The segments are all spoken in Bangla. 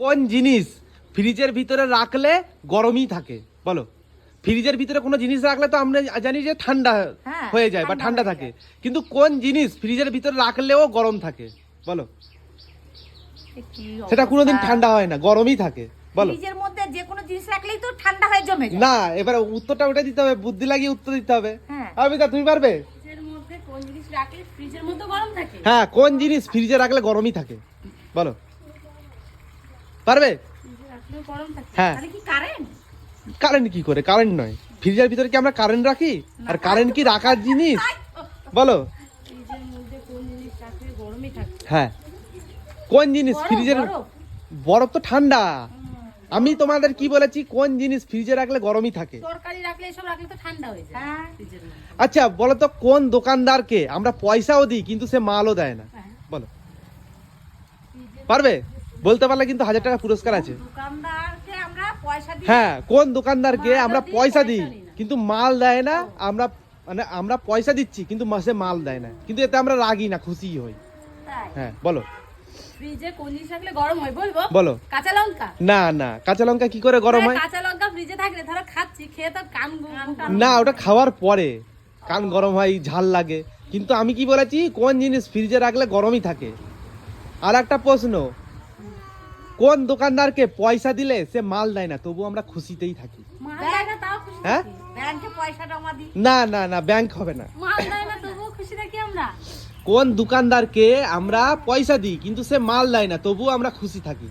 কোন জিনিস ফ্রিজের ভিতরে রাখলে গরমই থাকে? বলো। ফ্রিজের ভিতরে কোনো জিনিস রাখলে তো আমরা জানি যে ঠান্ডা হ্যাঁ, হয়ে যায় বা ঠান্ডা থাকে। কিন্তু কোন জিনিস ফ্রিজের ভিতরে রাখলেও গরম থাকে? বলো। সেটা কোনোদিন। ঠান্ডা হয় না গরমই থাকে। বলো। ফ্রিজের মধ্যে যে কোনো জিনিস রাখলেই তো ঠান্ডা হয়ে জমে যায়। না এবারে উত্তরটা ওটা দিতে হবে বুদ্ধি লাগিয়ে উত্তর দিতে হবে। হ্যাঁ। আবিদা তুমি পারবে? কোন জিনিস রাখলে ফ্রিজের মধ্যে গরম থাকে? হ্যাঁ কোন জিনিস ফ্রিজে রাখলে গরমই থাকে? বলো। পারবে? হ্যাঁ। কারেন্ট কারেন্ট কি করে? কারেন্ট নয়। ফ্রিজের ভিতরে কি আমরা কারেন্ট রাখি? আর কারেন্ট কি রাখার জিনিস? বলো। ফ্রিজের মধ্যে কোন জিনিস রাখলে গরমই থাকে হ্যাঁ। কোন জিনিস ফ্রিজের বরফ? তো ঠান্ডা। আমি তোমাদের কি বলেছি? কোন জিনিস ফ্রিজে রাখলে গরমই থাকে? তরকারি রাখলে এসব রাখলে তো ঠান্ডা হয়ে যায়। আচ্ছা বলো তো কোন দোকানদারকে? আমরা পয়সাও দিই কিন্তু সে মালও দেয় না। হ্যাঁ। বলো। পারবে? বলতে পারলে কিন্তু হাজার টাকা পুরস্কার আছে। দোকানদারকে আমরা পয়সা দিই? হ্যাঁ কোন দোকানদারকে আমরা পয়সা দিই কিন্তু মাল দেয় না আমরা মানে আমরা পয়সা দিচ্ছি কিন্তু মাসে মাল দেয় না। কিন্তু এতে আমরা রাগি না খুশি হই। হ্যাঁ বলো। ফ্রিজে কোন জিনিস রাখলে গরম হয় বলব? বলো। কাঁচা লঙ্কা? না না কাঁচা লঙ্কা কি করে গরম হ্যাঁ, হয়? কাঁচা লঙ্কা ফ্রিজে থাকলে ধরো খাচ্ছি খেয়ে তো কান না ওটা খাওয়ার পরে। কান গরম হয় ঝাল লাগে। কিন্তু আমি কি বলেছি কোন জিনিস ফ্রিজে রাখলে গরমই থাকে? আর একটা প্রশ্ন কোন দোকানদারকে পয়সা দিলে সে মাল দেয় না? তবু আমরা খুশিতেই থাকি। না হ্যাঁ? না না না ব্যাংক হবে না। মাল দেয় না তবুও খুশি থাকি আমরা। কোন দোকানদারকে আমরা পয়সা দিই কিন্তু সে মাল দেয় না তবু আমরা খুশি থাকি।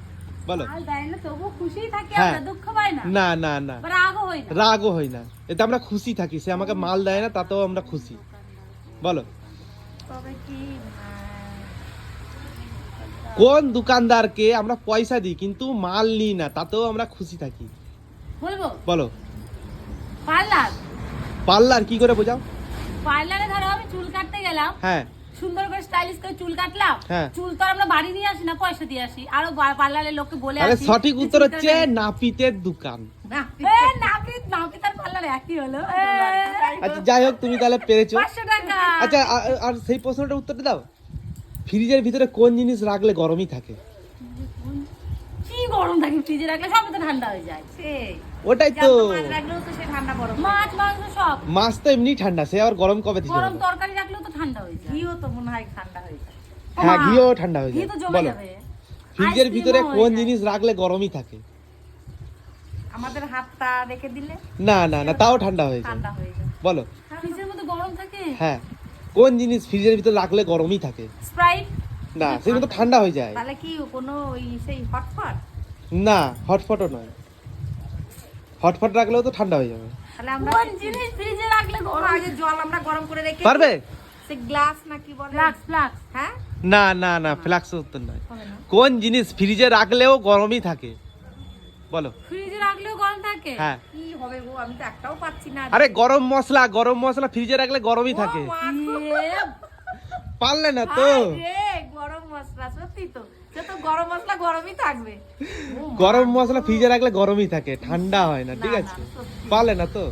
বলো। না তবুও খুশিই থাকি হ্যাঁ। না। না না না। রাগও না। রাগও হয় না। এতে আমরা খুশি থাকি সে আমাকে মাল দেয় না তাতেও আমরা খুশি। বলো। তবে কি কোন দোকানদারকে আমরা পয়সা দিই কিন্তু মাল নিই না তাতেও আমরা খুশি থাকি। বলব? বলো। পার্লার। পার্লার কি করে বোঝাও? পার্লারে ধরো আমি চুল কাটতে গেলাম। হ্যাঁ। সুন্দর করে স্টাইলিশ করে চুল কাটলাম। হ্যাঁ। চুল তো আমরা বাড়ি নিয়ে আসি না পয়সা দিয়ে আসি। আরও পার্লারের লোককে বলে আসি। সঠিক উত্তর হচ্ছে নাপিতের দোকান। নাপিত। নাপিত আর পার্লার একই হলো। আচ্ছা যাই হোক তুমি তাহলে পেরেছ। আচ্ছা আর সেই প্রশ্নটার উত্তরটা দাও। ফ্রিজের ভিতরে কোন জিনিস রাখলে গরমই থাকে? কি গরম থাকে ফ্রিজে রাখলে? সব তো ঠান্ডা হয়ে যায়। ওটাই তো। মাছ রাখলেও তো সে ঠান্ডা বরফ মাছ মাংস সব। মাছ তো এমনি ঠান্ডা সে আবার গরম কবে থেকে গরম তরকারি রাখলেও তো ঠান্ডা হয়ে যায়। ঘিও তো মনে হয় ঠান্ডা হয়ে যায়। হ্যাঁ ঘিও ঠান্ডা হয়ে যায়। বলো ফ্রিজের ভিতরে কোন জিনিস রাখলে গরমই থাকে? আমাদের হাতটা রেখে দিলে? না না না তাও ঠান্ডা হয়ে যায়। ঠান্ডা হয়ে যায়। বলো। ফ্রিজের মধ্যে গরম থাকে? হ্যাঁ। কোন জিনিস ফ্রিজের ভিতরে রাখলে গরমই থাকে? স্প্রাইট? না সেগুলো তো ঠান্ডা হয়ে যায়। তাহলে কি কোনো ওই সেই হটপট? না হটফটও নয়। হটফট রাখলেও তো ঠান্ডা হয়ে যাবে। তাহলে আমরা কোন জিনিস ফ্রিজে রাখলে গরম আগে জল আমরা গরম করে রেখে পারবে? সে গ্লাস না কি বলে? Flask flask. হ্যাঁ? না না না ফ্লাক্স উত্তর নয়। কোন জিনিস ফ্রিজে রাখলেও গরমই থাকে? বলো। ফ্রিজে রাখলেও গরম থাকে? হ্যাঁ। কি হবে গো আমি তো একটাও পাচ্ছি না। আরে গরম মশলা গরম মশলা ফ্রিজে রাখলে গরমই থাকে। পারলে না তো। গরম মশলা সত্যি তো। গরম মশলা গরমই থাকবে। গরম মশলা ফ্রিজে রাখলে গরমই থাকে ঠান্ডা হয় না ঠিক আছে। পারলে না তো।